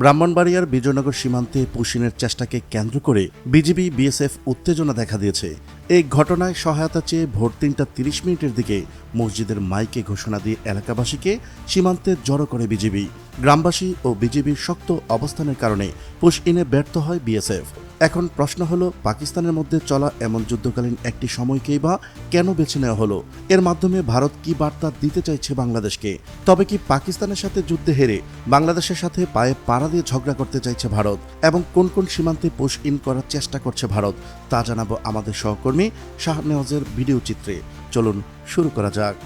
ব্রাহ্মণবাড়িয়ার বিজয়নগর সীমান্তে পুশিনের চেষ্টাকে কেন্দ্র করে বিজিবি, বিএসএফ উত্তেজনা দেখা দিয়েছে। এই ঘটনায় সহায়তা চেয়ে ভোর তিনটা তিরিশ মিনিটের দিকে মসজিদের মাইকে ঘোষণা দিয়ে এলাকাবাসীকে সীমান্তে জড়ো করে বিজিবি। গ্রামবাসী ও বিজিবির শক্ত অবস্থানের কারণে পুশ ইনে ব্যর্থ হয় বিএসএফ। এখন প্রশ্ন হলো, পাকিস্তানের মধ্যে চলা এমন যুদ্ধকালীন একটি সময়কেই বা কেন বেছে নেওয়া হলো? এর মাধ্যমে ভারত কি বার্তা দিতে চাইছে বাংলাদেশকে? তবে কি পাকিস্তানের সাথে যুদ্ধে হেরে বাংলাদেশের সাথে পায়ে পাড়া দিয়ে ঝগড়া করতে চাইছে ভারত? এবং কোন কোন সীমান্তে পুশ ইন করার চেষ্টা করছে ভারত? তা জানাব আমাদের সহকর্মী শাহনেওয়াজের ভিডিও চিত্রে। চলুন শুরু করা যাক।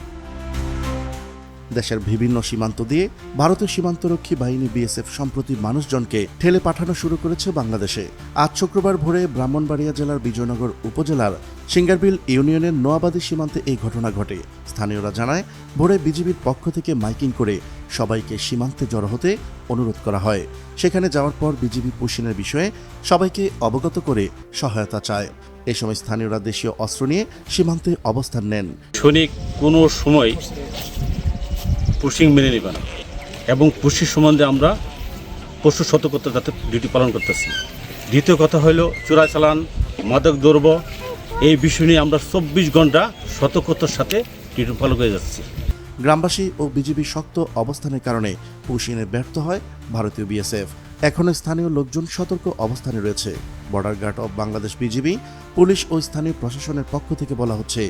দেশের বিভিন্ন সীমান্ত দিয়ে ভারতীয় সীমান্তরক্ষী বাহিনী বিএসএফ সম্প্রতি মানুষজনকে ঠেলে পাঠানো শুরু করেছে বাংলাদেশে। আজ শুক্রবার ভোরে ব্রাহ্মণবাড়িয়া জেলার বিজয়নগর উপজেলার সিঙ্গারবিল ইউনিয়নের নোয়াবাদী সীমান্তে এই ঘটনা ঘটে। স্থানীয়রা জানায়, ভোরে বিজিবির পক্ষ থেকে মাইকিং করে সবাইকে সীমান্তে জড়ো হতে অনুরোধ করা হয়। সেখানে যাওয়ার পর বিজিবি পুশিনের বিষয়ে সবাইকে অবগত করে সহায়তা চায়। এ সময় স্থানীয়রা দেশীয় অস্ত্র নিয়ে সীমান্তে অবস্থান নেন। সৈনিক কোনো সময় পুশিং মেনে নেবে না। এবং পুষি সম্বন্ধে আমরা পশু সতর্কতা যাতে ডিউটি পালন করতেছি। দ্বিতীয় কথা হলো চোরাচালান মাদক দ্রব্য, এই বিষয় নিয়ে আমরা চব্বিশ ঘণ্টা সতর্কতার সাথে ডিউটি পালন করে যাচ্ছি। গ্রামবাসী ও বিজেপি শক্ত অবস্থানের কারণে পুষিনে ব্যর্থ হয় ভারতীয় বিএসএফ। এখনও স্থানীয় লোকজন সতর্ক অবস্থানে রয়েছে। Border guard of Bangladesh BGB, police ও স্থানীয় প্রশাসনের পক্ষ থেকে বলা হচ্ছে,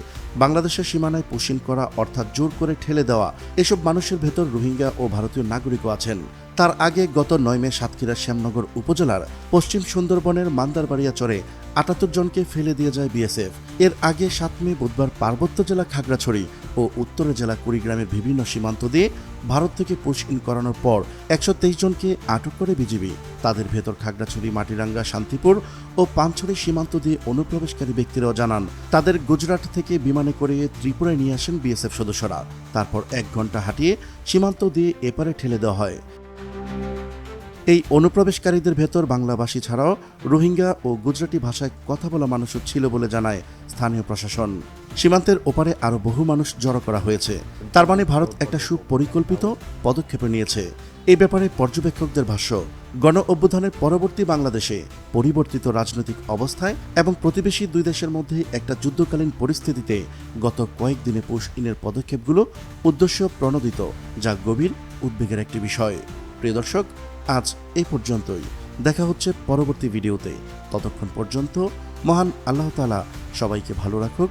বাংলাদেশের সীমানায় পুশিন করা অর্থাৎ জোর করে ঠেলে দেওয়া এসব মানুষের ভেতর রোহিঙ্গা ও ভারতীয় নাগরিকও আছেন। তার আগে গত নয় মে সাতক্ষীরা শ্যামনগর উপজেলার পশ্চিম সুন্দরবনের মান্দারবাড়িয়া চরে আটাত্তর জনকে ফেলে দিয়ে যায় বিএসএফ। এর আগে সাত মে বুধবার পার্বত্য জেলা খাগড়াছড়ি ও উত্তরে জেলা কুড়িগ্রামের বিভিন্ন সীমান্ত দিয়ে ভারত থেকে পুশ ইন করানোর পর একশো তেইশ জনকে আটক করে বিজিবি। তাদের ভেতর খাগড়াছড়ি, মাটিরাঙ্গা, শান্তিপুর ও পাঞ্ছড়ি সীমান্ত দিয়ে অনুপ্রবেশকারী ব্যক্তিরাও জানান, তাদের গুজরাট থেকে বিমানে করে ত্রিপুরায় নিয়ে আসেন বিএসএফ সদস্যরা। তারপর এক ঘণ্টা হাঁটিয়ে সীমান্ত দিয়ে এপারে ঠেলে দেওয়া হয়। এই অনুপ্রবেশকারীদের ভেতর বাংলাভাষী ছাড়াও রোহিঙ্গা ও গুজরাটি ভাষায় কথা বলা মানুষও ছিল বলে জানায় স্থানীয় প্রশাসন। সীমান্তের ওপারে আরও বহু মানুষ জড়ো করা হয়েছে। তার মানে ভারত একটা সুপরিকল্পিত পদক্ষেপ নিয়েছে। এই ব্যাপারে পর্যবেক্ষকদের ভাষ্য, গণ অভ্যুত্থানের পরবর্তী বাংলাদেশে পরিবর্তিত রাজনৈতিক অবস্থায় এবং প্রতিবেশী দুই দেশের মধ্যে একটা যুদ্ধকালীন পরিস্থিতিতে গত কয়েকদিনে পুশ ইনের পদক্ষেপগুলো উদ্দেশ্য প্রণোদিত, যা গভীর উদ্বেগের একটি বিষয়। প্রিয় দর্শক, আজ এ পর্যন্তই। দেখা হচ্ছে পরবর্তী ভিডিওতে। ততক্ষণ পর্যন্ত মহান আল্লাহ তালা সবাইকে ভালো রাখুক